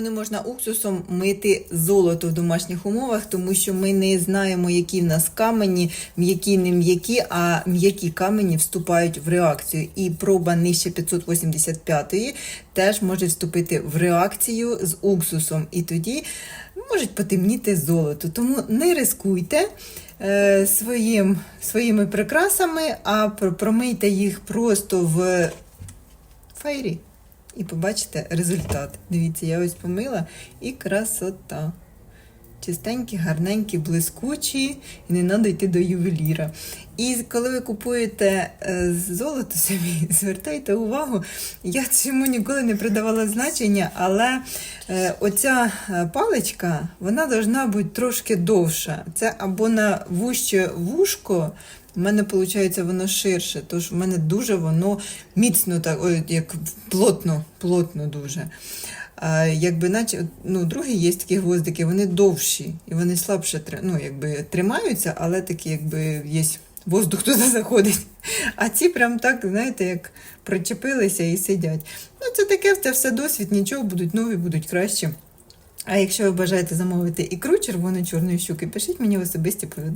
Не можна уксусом мити золото в домашніх умовах, тому що ми не знаємо, які в нас камені, м'які, не м'які, а м'які камені вступають в реакцію. І проба нижче 585-ї теж може вступити в реакцію з уксусом. І тоді можуть потемніти золото. Тому не рискуйте е, своїм, своїми прикрасами, а промийте їх просто в фейрі. І побачите результат. Дивіться, я ось помила і красота. Чистенькі, гарненькі, блискучі, і не треба йти до ювеліра. І коли ви купуєте е, золото собі, звертайте увагу, я цьому ніколи не придавала значення, але е, оця е, паличка, вона должна бути трошки довша. Це або на вуще вушко, у мене виходить воно ширше, тож в мене дуже воно міцно, так, ой, як плотно, плотно дуже. А, якби, наче, ну, другі є такі гвоздики, вони довші і вони слабше ну, якби, тримаються, але такі, якби є воздух туди заходить. А ці прям так, знаєте, як причепилися і сидять. Ну, це таке, це все досвід, нічого будуть нові, будуть краще. А якщо ви бажаєте замовити ікру червоно-чорної щуки, пишіть мені в особисті повідомлення.